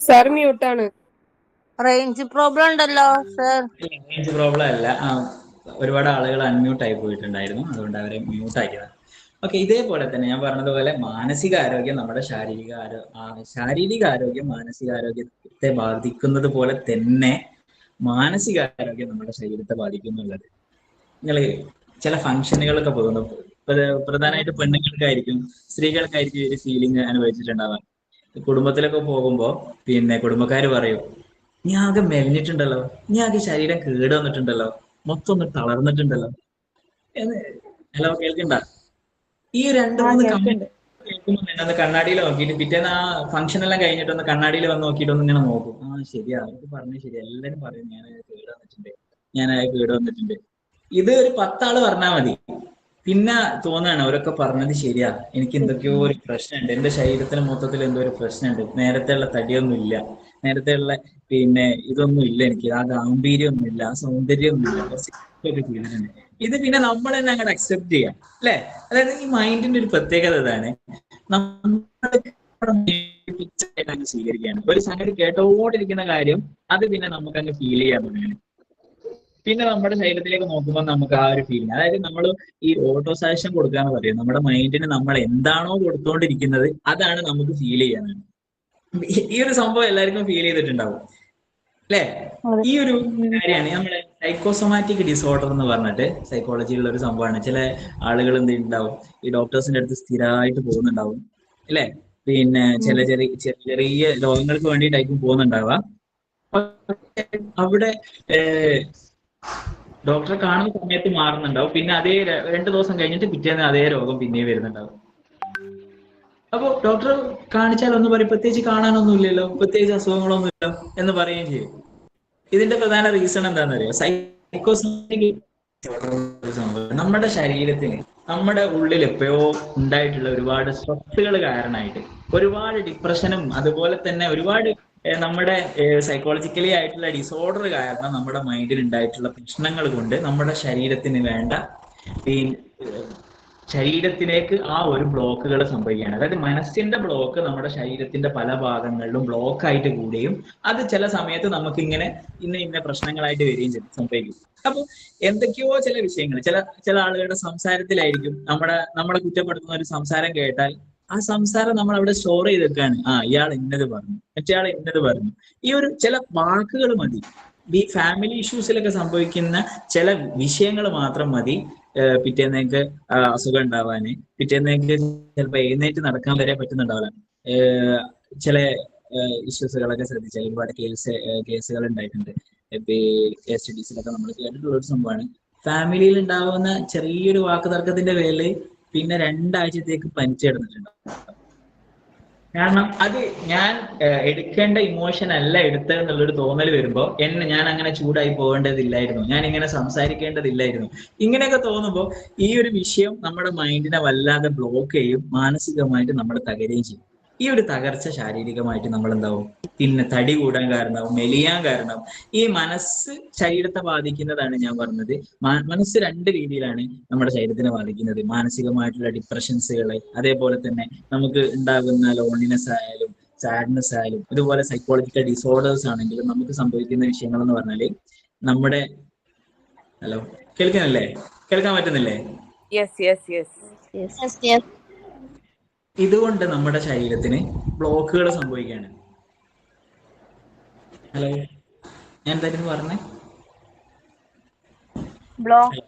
Sir മ്യൂട്ടാണ് range problem ഉണ്ടല്ലോ sir range problem അല്ല. ഒരുപാട് ആളുകൾ അൺമ്യൂട്ട് ആയി പോയിട്ടുണ്ടായിരുന്നു. അതുകൊണ്ട് അവരെ മ്യൂട്ട് ആക്കിയതാണ് ഓക്കെ ഇതേപോലെ തന്നെ ഞാൻ പറഞ്ഞതുപോലെ മാനസിക ആരോഗ്യം നമ്മുടെ ശാരീരിക ആരോഗ്യ ആ, ശാരീരിക ആരോഗ്യം മാനസിക ആരോഗ്യത്തെ ബാധിക്കുന്നത് പോലെ തന്നെ മാനസിക ആരോഗ്യം നമ്മുടെ ശരീരത്തെ ബാധിക്കുന്നുള്ളത് നിങ്ങൾ ചില ഫംഗ്ഷനുകളൊക്കെ പോകുന്നു പ്ര- പ്രധാനമായിട്ട് പെണ്ണുങ്ങൾക്കായിരിക്കും സ്ത്രീകൾക്കായിരിക്കും ഒരു ഫീലിംഗ് അനുഭവിച്ചിട്ടുണ്ടാവാം കുടുംബത്തിലൊക്കെ പോകുമ്പോ പിന്നെ കുടുംബക്കാര് പറയും നീ ആകെ മെലിഞ്ഞിട്ടുണ്ടല്ലോ. നീ ആകെ ശരീരം കേട് വന്നിട്ടുണ്ടല്ലോ. മൊത്തം ഒന്ന് തളർന്നിട്ടുണ്ടല്ലോ. എന്ന് ഹലോ കേൾക്കണ്ട? ഈ രണ്ട് മൂന്ന് കേൾക്കുമ്പോൾ തന്നെ ഒന്ന് കണ്ണാടിയിൽ നോക്കിയിട്ട് പിറ്റേന്ന് ആ ഫംഗ്ഷൻ എല്ലാം കഴിഞ്ഞിട്ട് ഒന്ന് കണ്ണാടിയിൽ വന്ന് നോക്കിയിട്ട് ഒന്ന് ഇങ്ങനെ നോക്കും. ആ ശരിയാ. അവർക്ക് പറഞ്ഞു ശരി എല്ലാരും പറയും ഞാൻ കേട് വന്നിട്ടുണ്ട്. ഞാൻ കേട് വന്നിട്ടുണ്ട്. ഇത് ഒരു പത്താൾ പറഞ്ഞാൽ മതി. പിന്നെ തോന്നാണ് അവരൊക്കെ പറഞ്ഞത് ശരിയാ. എനിക്ക് എന്തൊക്കെയോ ഒരു പ്രശ്നമുണ്ട്. എന്റെ ശരീരത്തിന് മൊത്തത്തിൽ എന്തോ ഒരു പ്രശ്നമുണ്ട്. നേരത്തെ ഉള്ള തടിയൊന്നും ഇല്ല നേരത്തെ ഉള്ള പിന്നെ ഇതൊന്നും ഇല്ല എനിക്ക്. ആ ഗാംഭീര്യം ഒന്നും ഇല്ല ആ സൗന്ദര്യം ഒന്നും ഇല്ല ഇത് പിന്നെ നമ്മൾ തന്നെ അങ്ങോട്ട് അക്സെപ്റ്റ് ചെയ്യാം. അല്ലെ? അതായത് ഈ മൈൻഡിന്റെ ഒരു പ്രത്യേകത ഇതാണ്. സ്വീകരിക്കുകയാണ്. ഒരു സംഗതി കേട്ടോണ്ടിരിക്കുന്ന കാര്യം അത് പിന്നെ നമുക്ക് അങ്ങ് ഫീൽ ചെയ്യാൻ തുടങ്ങുകയാണ് പിന്നെ നമ്മുടെ ശരീരത്തിലേക്ക് നോക്കുമ്പോൾ നമുക്ക് ആ ഒരു ഫീലിംഗ് അതായത് നമ്മൾ ഈ ഓട്ടോ സജഷൻ കൊടുക്കുക എന്ന് പറയും. നമ്മുടെ മൈൻഡിന് നമ്മൾ എന്താണോ കൊടുത്തോണ്ടിരിക്കുന്നത് അതാണ് നമുക്ക് ഫീൽ ചെയ്യാനാണ്. ഈ ഒരു സംഭവം എല്ലാവർക്കും ഫീൽ ചെയ്തിട്ടുണ്ടാവും. അല്ലേ? ഈ ഒരു കാര്യമാണ് നമ്മുടെ സൈക്കോസൊമാറ്റിക് ഡിസോർഡർ എന്ന് പറഞ്ഞിട്ട് സൈക്കോളജിയിലുള്ള ഒരു സംഭവമാണ്. ചില ആളുകൾ എന്ത് ഉണ്ടാവും ഈ ഡോക്ടേഴ്സിന്റെ അടുത്ത് സ്ഥിരമായിട്ട് പോകുന്നുണ്ടാവും. അല്ലെ? പിന്നെ ചില ചെറിയ ചെറിയ ചെറിയ രോഗങ്ങൾക്ക് വേണ്ടിയിട്ടായിരിക്കും പോകുന്നുണ്ടാവുക. അവിടെ ഡോക്ടറെ കാണുന്ന സമയത്ത് മാറുന്നുണ്ടാവും. പിന്നെ അതേ രണ്ടു ദിവസം കഴിഞ്ഞിട്ട് പിറ്റേന്ന് അതേ രോഗം പിന്നെയും വരുന്നുണ്ടാവും. അപ്പൊ ഡോക്ടർ കാണിച്ചാൽ ഒന്ന് പറയും പ്രത്യേകിച്ച് കാണാനൊന്നും ഇല്ലല്ലോ പ്രത്യേകിച്ച് അസുഖങ്ങളൊന്നും ഇല്ല എന്ന് പറയുകയും ചെയ്യും. ഇതിന്റെ പ്രധാന റീസൺ എന്താണെന്ന് അറിയാം സൈക്കോസോമാറ്റിക് നമ്മുടെ ശരീരത്തിന് നമ്മുടെ ഉള്ളിൽ എപ്പോഴോ ഉണ്ടായിട്ടുള്ള ഒരുപാട് സ്ട്രെസ്സുകൾ കാരണമായിട്ട് ഒരുപാട് ഡിപ്രഷനും അതുപോലെ തന്നെ ഒരുപാട് നമ്മുടെ സൈക്കോളജിക്കലി ആയിട്ടുള്ള ഡിസോർഡർ കാരണം നമ്മുടെ മൈൻഡിൽ ഉണ്ടായിട്ടുള്ള പ്രശ്നങ്ങൾ കൊണ്ട് നമ്മുടെ ശരീരത്തിന് വേണ്ട ശരീരത്തിലേക്ക് ആ ഒരു ബ്ലോക്കുകൾ സംഭവിക്കുകയാണ്. അതായത് മനസ്സിന്റെ ബ്ലോക്ക് നമ്മുടെ ശരീരത്തിന്റെ പല ഭാഗങ്ങളിലും ബ്ലോക്ക് ആയിട്ട് കൂടുകയും അത് ചില സമയത്ത് നമുക്ക് ഇങ്ങനെ ഇന്ന ഇന്ന പ്രശ്നങ്ങളായിട്ട് വരികയും ചെയ്യും സംഭവിക്കും. അപ്പൊ എന്തൊക്കെയോ ചില വിഷയങ്ങൾ ചില ചില ആളുകളുടെ സംസാരത്തിലായിരിക്കും നമ്മുടെ നമ്മളെ കുറ്റപ്പെടുത്തുന്ന ഒരു സംസാരം കേട്ടാൽ ആ സംസാരം നമ്മൾ അവിടെ സ്റ്റോർ ചെയ്ത് ആ ഇയാൾ ഇന്നത് പറഞ്ഞു. മറ്റേയാൾ ഇന്നത് പറഞ്ഞു. ഈ ഒരു ചില വാക്കുകൾ മതി. ഈ ഫാമിലി ഇഷ്യൂസിലൊക്കെ സംഭവിക്കുന്ന ചില വിഷയങ്ങൾ മാത്രം മതി. പിറ്റേന്നേക്ക് അസുഖം ഉണ്ടാവാന്. പിറ്റേന്നേക്ക് ചിലപ്പോ എഴുന്നേറ്റ് നടക്കാൻ വരെ പറ്റുന്നുണ്ടാവില്ല. ചില ഇഷ്യൂസുകളൊക്കെ ശ്രദ്ധിച്ചാൽ ഒരുപാട് കേസ് കേസുകൾ ഉണ്ടായിട്ടുണ്ട്. കേസ് സ്റ്റഡീസിലൊക്കെ നമ്മൾ കേട്ടിട്ടുള്ള ഒരു സംഭവമാണ്. ഫാമിലിയിൽ ഉണ്ടാവുന്ന ചെറിയൊരു വാക്ക് തർക്കത്തിന്റെ പേരിൽ പിന്നെ രണ്ടാഴ്ചത്തേക്ക് പനിച്ചു കാരണം അത് ഞാൻ എടുക്കേണ്ട ഇമോഷൻ അല്ല എടുത്തത് എന്നുള്ളൊരു തോന്നൽ വരുമ്പോ എന്നെ ഞാൻ അങ്ങനെ ചൂടായി പോകേണ്ടതില്ലായിരുന്നു. ഞാൻ ഇങ്ങനെ സംസാരിക്കേണ്ടതില്ലായിരുന്നു. ഇങ്ങനെയൊക്കെ തോന്നുമ്പോൾ ഈ ഒരു വിഷയം നമ്മുടെ മൈൻഡിനെ വല്ലാതെ ബ്ലോക്ക് ചെയ്യും മാനസികമായിട്ട് നമ്മൾ തകരുകയും ചെയ്യും. ഈ ഒരു തകർച്ച ശാരീരികമായിട്ട് നമ്മൾ എന്താവും പിന്നെ തടി കൂടാൻ കാരണമാവും മെലിയാൻ കാരണം ഈ മനസ്സ് ശരീരത്തെ ബാധിക്കുന്നതാണ് ഞാൻ പറഞ്ഞത്. മനസ്സ് രണ്ട് രീതിയിലാണ് നമ്മുടെ ശരീരത്തിനെ ബാധിക്കുന്നത്. മാനസികമായിട്ടുള്ള ഡിപ്രഷൻസുകളെ അതേപോലെ തന്നെ നമുക്ക് ഉണ്ടാകുന്ന ലോൺലിനെസ് ആയാലും സാഡ്നെസ് ആയാലും ഇതുപോലെ സൈക്കോളജിക്കൽ ഡിസോർഡേഴ്സ് ആണെങ്കിലും നമുക്ക് സംഭവിക്കുന്ന വിഷയങ്ങൾ എന്ന് പറഞ്ഞാൽ നമ്മുടെ ഹലോ കേൾക്കാനല്ലേ കേൾക്കാൻ പറ്റുന്നില്ലേ? യെസ് യെസ് യെസ് ഇതുകൊണ്ട് നമ്മുടെ ശരീരത്തിന് ബ്ലോക്കുകൾ സംഭവിക്കുകയാണ്. ഹലോ ഞാൻ എന്തായിരുന്നു പറഞ്ഞേ? Block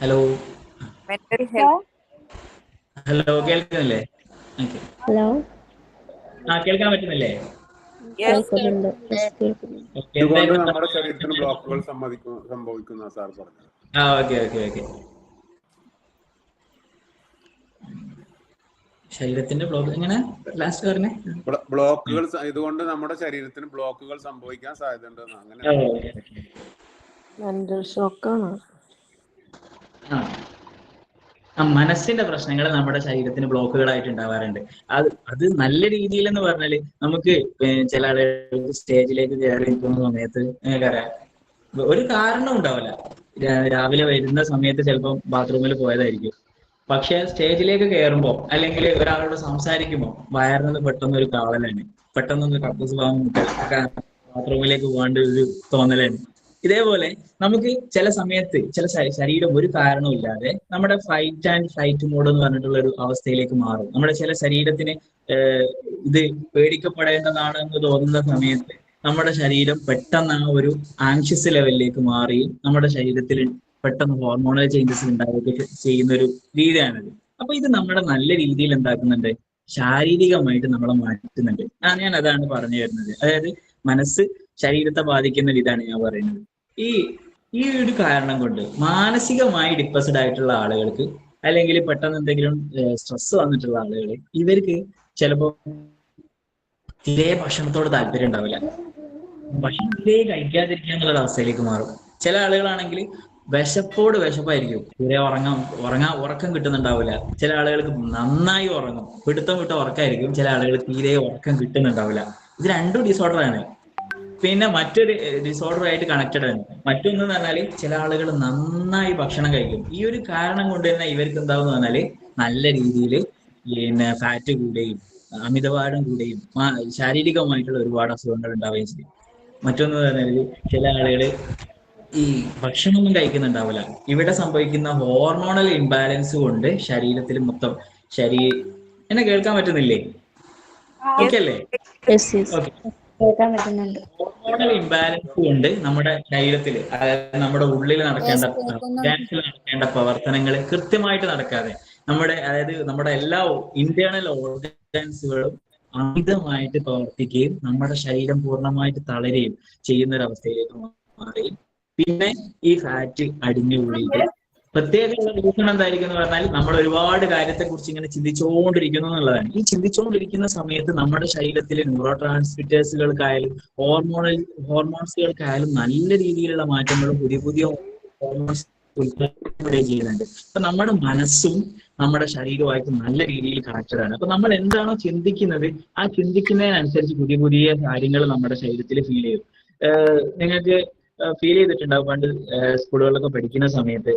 hello mental health hello കേൾക്കുന്നില്ലേ? ഹലോ ആ കേൾക്കാൻ പറ്റുന്നില്ലേ? നമ്മുടെ ശരീരത്തിന് ബ്ലോക്കുകൾ സംഭവിക്കും സംഭവിക്കുന്ന സാർ പറഞ്ഞു ആ ഓക്കെ ഓക്കെ ഓക്കെ ശരീരത്തിന്റെ ബ്ലോക്ക് എങ്ങനെ? ലാസ്റ്റ് പറഞ്ഞേ. ബ്ലോക്കുകൾ ഇതുകൊണ്ട് നമ്മുടെ ശരീരത്തിന് ബ്ലോക്കുകൾ സംഭവിക്കാൻ സാധ്യതയുണ്ട്. അങ്ങനെ. മെന്റൽ ഷോക്കാണ് മനസ്സിന്റെ പ്രശ്നങ്ങൾ നമ്മുടെ ശരീരത്തിന് ബ്ലോക്കുകളായിട്ട് ഉണ്ടാവാറുണ്ട്. അത് അത് നല്ല രീതിയിൽ എന്ന് പറഞ്ഞാൽ നമുക്ക് ചില ആളുകൾക്ക് സ്റ്റേജിലേക്ക് കയറി നിൽക്കുന്ന സമയത്ത് നിങ്ങൾക്കറിയാം ഒരു കാരണം ഉണ്ടാവില്ല. രാവിലെ വരുന്ന സമയത്ത് ചിലപ്പം ബാത്റൂമിൽ പോയതായിരിക്കും. പക്ഷെ സ്റ്റേജിലേക്ക് കയറുമ്പോൾ അല്ലെങ്കിൽ ഒരാളോട് സംസാരിക്കുമ്പോൾ വയറിന് പെട്ടെന്ന് ഒരു കാവലാണ് പെട്ടെന്നൊന്ന് കക്കൂസ് ബാത്റൂമിലേക്ക് പോകേണ്ട ഒരു തോന്നലാണ്. ഇതേപോലെ നമുക്ക് ചില സമയത്ത് ചില ശരീരം ഒരു കാരണവുമില്ലാതെ നമ്മുടെ ഫൈറ്റ് ആൻഡ് ഫ്ലൈറ്റ് മോഡ് എന്ന് പറഞ്ഞിട്ടുള്ള ഒരു അവസ്ഥയിലേക്ക് മാറും. നമ്മുടെ ചില ശരീരത്തിന് ഇത് പേടിക്കപ്പെടേണ്ടതാണ് എന്ന് തോന്നുന്ന സമയത്ത് നമ്മുടെ ശരീരം പെട്ടെന്ന് ആ ഒരു ആങ്ഷ്യസ് ലെവലിലേക്ക് മാറി നമ്മുടെ ശരീരത്തിൽ പെട്ടെന്ന് ഹോർമോണൽ ചേഞ്ചസ് ഉണ്ടാവുകയൊക്കെ ചെയ്യുന്ന ഒരു രീതിയാണിത്. അപ്പൊ ഇത് നമ്മുടെ നല്ല രീതിയിൽ എന്താക്കുന്നുണ്ട്? ശാരീരികമായിട്ട് നമ്മളെ മാറ്റുന്നുണ്ട്. ആ ഞാൻ അതാണ് പറഞ്ഞു വരുന്നത്. അതായത് മനസ്സ് ശരീരത്തെ ബാധിക്കുന്ന ഒരു ഇതാണ് ഞാൻ പറയുന്നത്. ഈ ഈ ഒരു കാരണം കൊണ്ട് മാനസികമായി ഡിപ്രസ്ഡ് ആയിട്ടുള്ള ആളുകൾക്ക് അല്ലെങ്കിൽ പെട്ടെന്ന് എന്തെങ്കിലും സ്ട്രെസ് വന്നിട്ടുള്ള ആളുകൾ ഇവർക്ക് ചിലപ്പോ തീരെ ഭക്ഷണത്തോട് താല്പര്യം ഉണ്ടാവില്ല. ഭക്ഷണം തീരെ കഴിക്കാതിരിക്കുക അവസ്ഥയിലേക്ക് മാറും. ചില ആളുകളാണെങ്കിൽ വിശപ്പോട് വിശപ്പായിരിക്കും. തീരെ ഉറങ്ങാൻ ഉറങ്ങാൻ ഉറക്കം കിട്ടുന്നുണ്ടാവില്ല. ചില ആളുകൾക്ക് നന്നായി ഉറങ്ങും. പിടുത്തം വിട്ട ഉറക്കമായിരിക്കും ചില ആളുകൾ തീരെ ഉറക്കം കിട്ടുന്നുണ്ടാവില്ല. ഇത് രണ്ടും ഡിസോർഡർ ആണ്. പിന്നെ മറ്റൊരു ഡിസോർഡർ ആയിട്ട് കണക്റ്റഡ് ആണ്. മറ്റൊന്ന് പറഞ്ഞാൽ ചില ആളുകൾ നന്നായി ഭക്ഷണം കഴിക്കും. ഈ ഒരു കാരണം കൊണ്ട് തന്നെ ഇവർക്ക് എന്താവെന്ന് പറഞ്ഞാൽ നല്ല രീതിയിൽ പിന്നെ ഫാറ്റ് കൂടുകയും അമിതഭാരം കൂടുകയും ശാരീരികമായിട്ടുള്ള ഒരുപാട് അസുഖങ്ങൾ ഉണ്ടാവുകയും ചെയ്യും. മറ്റൊന്ന് പറഞ്ഞാൽ ചില ആളുകൾ ഈ ഭക്ഷണമൊന്നും കഴിക്കുന്നുണ്ടാവില്ല. ഇവിടെ സംഭവിക്കുന്ന ഹോർമോണൽ ഇംബാലൻസ് കൊണ്ട് ശരീരത്തിൽ മൊത്തം ശരീ എന്നെ കേൾക്കാൻ പറ്റുന്നില്ലേ? ഓക്കെ അല്ലേ? ഹോർമോണൽ ഇംബാലൻസ് കൊണ്ട് നമ്മുടെ ശരീരത്തിൽ അതായത് നമ്മുടെ ഉള്ളിൽ നടക്കേണ്ട നടക്കേണ്ട പ്രവർത്തനങ്ങൾ കൃത്യമായിട്ട് നടക്കാതെ നമ്മുടെ അതായത് നമ്മുടെ എല്ലാ ഇന്റേണൽ ഓർഗൻസുകളും അമിതമായിട്ട് പ്രവർത്തിക്കുകയും നമ്മുടെ ശരീരം പൂർണമായിട്ട് തളരുകയും ചെയ്യുന്ന ഒരു അവസ്ഥയിലേക്ക് മാറി പിന്നെ ഈ ഫാറ്റ് അടിഞ്ഞു കൂടിയിട്ട് പ്രത്യേകമുള്ള റീസൺ എന്തായിരിക്കും എന്ന് പറഞ്ഞാൽ നമ്മൾ ഒരുപാട് കാര്യത്തെ കുറിച്ച് ഇങ്ങനെ ചിന്തിച്ചുകൊണ്ടിരിക്കുന്നു എന്നുള്ളതാണ്. ഈ ചിന്തിച്ചുകൊണ്ടിരിക്കുന്ന സമയത്ത് നമ്മുടെ ശരീരത്തിലെ ന്യൂറോ ട്രാൻസ്മിറ്റേഴ്സുകൾക്കായാലും ഹോർമോണൽ ഹോർമോൺസുകൾക്കായാലും നല്ല രീതിയിലുള്ള മാറ്റങ്ങളും പുതിയ പുതിയ ഹോർമോൺസ് ചെയ്യുന്നുണ്ട്. അപ്പൊ നമ്മുടെ മനസ്സും നമ്മുടെ ശരീരവുമായിട്ട് നല്ല രീതിയിൽ കണക്റ്റഡ് ആണ്. അപ്പൊ നമ്മൾ എന്താണോ ചിന്തിക്കുന്നത് ആ ചിന്തിക്കുന്നതിനനുസരിച്ച് പുതിയ പുതിയ കാര്യങ്ങൾ നമ്മുടെ ശരീരത്തിൽ ഫീൽ ചെയ്യും. നിങ്ങൾക്ക് ഫീൽ ചെയ്തിട്ടുണ്ടാവും. പണ്ട് സ്കൂളുകളിലൊക്കെ പഠിക്കുന്ന സമയത്ത്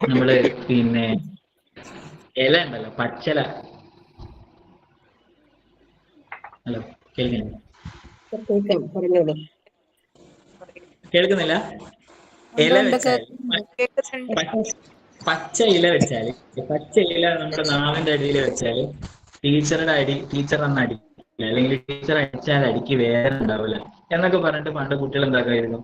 നമ്മൾ പിന്നെ ഇല ഉണ്ടല്ലോ പച്ചല. ഹലോ കേൾക്കുന്നില്ല? കേൾക്കുന്നില്ല? ഇല വെച്ചാൽ പച്ച- പച്ച ഇല വെച്ചാൽ പച്ച ഇല നമ്മുടെ നാവിന്റെ അടിയിൽ വെച്ചാൽ ടീച്ചറുടെ അടി ടീച്ചർ അന്ന് അടിക്കില്ല അല്ലെങ്കിൽ ടീച്ചർ അടിച്ചാൽ അടിക്ക് വേറെ ഉണ്ടാവില്ല എന്നൊക്കെ പറഞ്ഞിട്ട് പണ്ട് കുട്ടികൾ എന്താക്കായിരുന്നു?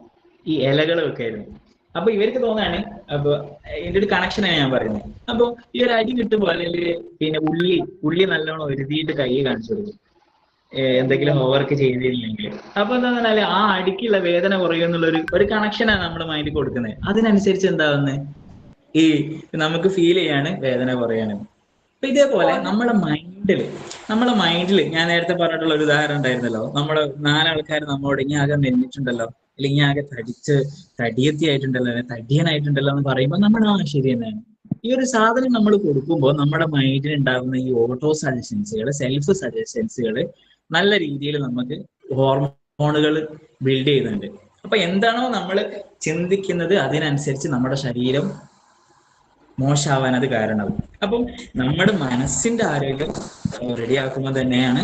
ഈ ഇലകൾ ആയിരുന്നു അപ്പൊ ഇവർക്ക് തോന്നാണ് അപ്പൊ ഇതിന്റെ ഒരു കണക്ഷൻ ആണ് ഞാൻ പറയുന്നത്. അപ്പൊ ഈ ഒരു അരി കിട്ടുമ്പോൾ അല്ലെങ്കിൽ പിന്നെ ഉള്ളി ഉള്ളി നല്ലോണം ഒരുതിയിട്ട് കൈ കാണിച്ചു കൊടുക്കും. എന്തെങ്കിലും ഹോംവർക്ക് ചെയ്തില്ലെങ്കിൽ അപ്പൊ എന്താ പറഞ്ഞാൽ ആ അടിക്കുള്ള വേദന കുറയുന്നുള്ള ഒരു ഒരു കണക്ഷനാണ് നമ്മുടെ മൈൻഡിൽ കൊടുക്കുന്നത്. അതിനനുസരിച്ച് എന്താവുന്നത് ഈ നമുക്ക് ഫീൽ ചെയ്യാണ് വേദന കുറയാണ്. അപ്പൊ ഇതേപോലെ നമ്മുടെ മൈൻഡിൽ നമ്മുടെ മൈൻഡിൽ ഞാൻ നേരത്തെ പറഞ്ഞിട്ടുള്ള ഒരു ഉദാഹരണം ഉണ്ടായിരുന്നല്ലോ. നമ്മുടെ നാലാൾക്കാർ നമ്മോട് ഇനി ആകെ നെന്നിട്ടുണ്ടല്ലോ അല്ലെങ്കിൽ ആകെ തടിച്ച് തടിയത്തി ആയിട്ടുണ്ടല്ലോ തടിയനായിട്ടുണ്ടല്ലോ എന്ന് പറയുമ്പോൾ നമ്മൾ ആ ശരി തന്നെയാണ് ഈ ഒരു സാധനം നമ്മൾ കൊടുക്കുമ്പോൾ നമ്മുടെ മൈൻഡിൽ ഉണ്ടാകുന്ന ഈ ഓട്ടോ സജഷൻസുകൾ സെൽഫ് സജഷൻസുകൾ നല്ല രീതിയിൽ നമുക്ക് ഹോർമോണുകൾ ബിൽഡ് ചെയ്യുന്നുണ്ട്. അപ്പൊ എന്താണോ നമ്മൾ ചിന്തിക്കുന്നത് അതിനനുസരിച്ച് നമ്മുടെ ശരീരം മോശമാവാൻ അത് കാരണമാവും അപ്പം നമ്മുടെ മനസ്സിന്റെ ആരോഗ്യം റെഡിയാക്കുമ്പോൾ തന്നെയാണ്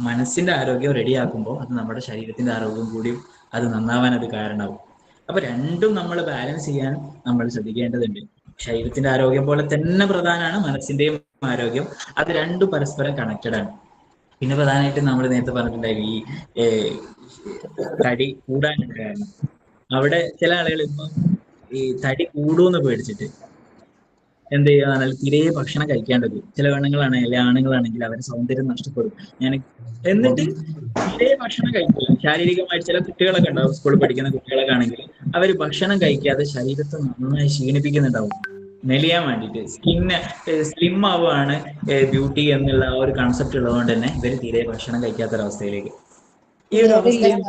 മനസ്സിന്റെ ആരോഗ്യം റെഡിയാക്കുമ്പോൾ അത് നമ്മുടെ ശരീരത്തിന്റെ ആരോഗ്യം കൂടി അത് നന്നാവാൻ അത് കാരണമാവും. അപ്പൊ രണ്ടും നമ്മൾ ബാലൻസ് ചെയ്യാൻ നമ്മൾ ശ്രദ്ധിക്കേണ്ടതുണ്ട്. ശരീരത്തിന്റെ ആരോഗ്യം പോലെ തന്നെ പ്രധാനമാണ് മനസ്സിന്റെയും ആരോഗ്യം. അത് രണ്ടും പരസ്പരം കണക്റ്റഡ് ആണ്. പിന്നെ പ്രധാനമായിട്ടും നമ്മൾ നേരത്തെ പറഞ്ഞിട്ടുണ്ടായിരുന്നു ഈ തടി കൂടാനുള്ള കാരണം. അവിടെ ചില ആളുകൾ ഇപ്പം ഈ തടി കൂടുമെന്ന് പേടിച്ചിട്ട് എന്ത് ചെയ്യുക തീരെ ഭക്ഷണം കഴിക്കേണ്ടത് ചില പെണ്ണുങ്ങളാണെങ്കിൽ ആണുങ്ങളാണെങ്കിൽ അവരെ സൗന്ദര്യം നഷ്ടപ്പെടും. ഞാൻ എന്നിട്ട് തീരെ ഭക്ഷണം കഴിക്കില്ല. ശാരീരികമായിട്ട് ചില കുട്ടികളൊക്കെ ഉണ്ടാവും സ്കൂളിൽ പഠിക്കുന്ന കുട്ടികളൊക്കെ ആണെങ്കിൽ അവർ ഭക്ഷണം കഴിക്കാതെ ശരീരത്തെ നന്നായി ക്ഷീണിപ്പിക്കുന്നുണ്ടാവും. മെലിയാൻ വേണ്ടിയിട്ട് സ്കിന്ന് സ്ലിം ആവുകയാണ് ബ്യൂട്ടി എന്നുള്ള ആ ഒരു കൺസെപ്റ്റ് ഉള്ളതുകൊണ്ട് തന്നെ ഇവർ തീരെ ഭക്ഷണം കഴിക്കാത്ത ഒരവസ്ഥയിലേക്ക് ഈ ഒരു അവസ്ഥയിൽ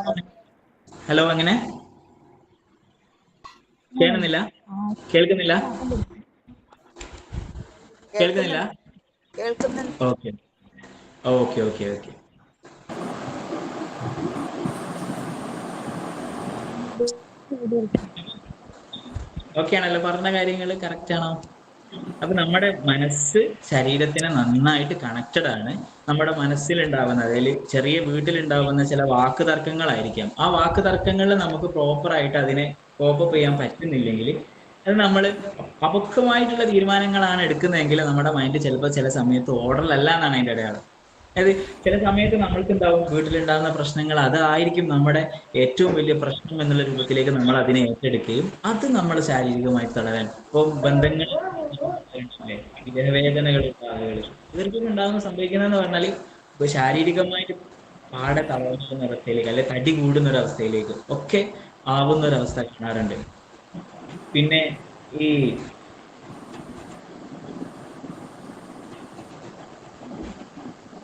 ഹലോ എങ്ങനെ കേൾക്കുന്നില്ല? കേൾക്കുന്നില്ല? കേൾക്കുന്നില്ല? ഓക്കെ. Okay okay okay. ആണല്ലോ പറഞ്ഞ കാര്യങ്ങൾ കറക്റ്റ് ആണോ? അപ്പൊ നമ്മുടെ മനസ്സ് ശരീരത്തിന് നന്നായിട്ട് കണക്റ്റഡ് ആണ്. നമ്മുടെ മനസ്സിലുണ്ടാവുന്ന അതായത് ചെറിയ വീട്ടിലുണ്ടാവുന്ന ചില വാക്ക് തർക്കങ്ങളായിരിക്കാം ആ വാക്ക് തർക്കങ്ങളിൽ നമുക്ക് പ്രോപ്പർ ആയിട്ട് അതിനെ കോപ്പ് ചെയ്യാൻ പറ്റുന്നില്ലെങ്കിൽ അത് നമ്മൾ അപക്വമായിട്ടുള്ള തീരുമാനങ്ങളാണ് എടുക്കുന്നതെങ്കിൽ നമ്മുടെ മൈൻഡ് ചിലപ്പോൾ ചില സമയത്ത് ഓർഡറിലല്ല എന്നാണ് അതിന്റെ അടയാളം. അതായത് ചില സമയത്ത് നമ്മൾക്ക് ഉണ്ടാവും വീട്ടിലുണ്ടാകുന്ന പ്രശ്നങ്ങൾ അതായിരിക്കും നമ്മുടെ ഏറ്റവും വലിയ പ്രശ്നം എന്നുള്ള രൂപത്തിലേക്ക് നമ്മൾ അതിനെ ഏറ്റെടുക്കുകയും അത് നമ്മൾ ശാരീരികമായി തളരാൻ. ഇപ്പോൾ ബന്ധങ്ങൾ വിരഹവേദനകളുള്ള ആളുകൾ ഇവർക്കും ഉണ്ടാകുന്ന സംഭവിക്കുന്നതെന്ന് പറഞ്ഞാൽ ഇപ്പൊ ശാരീരികമായിട്ട് പാടെ തളർന്ന അവസ്ഥയിലേക്ക് അല്ലെ തടി കൂടുന്ന ഒരു അവസ്ഥയിലേക്ക് ഒക്കെ ആവുന്ന ഒരു അവസ്ഥ കാണാറുണ്ട്. പിന്നെ ഈ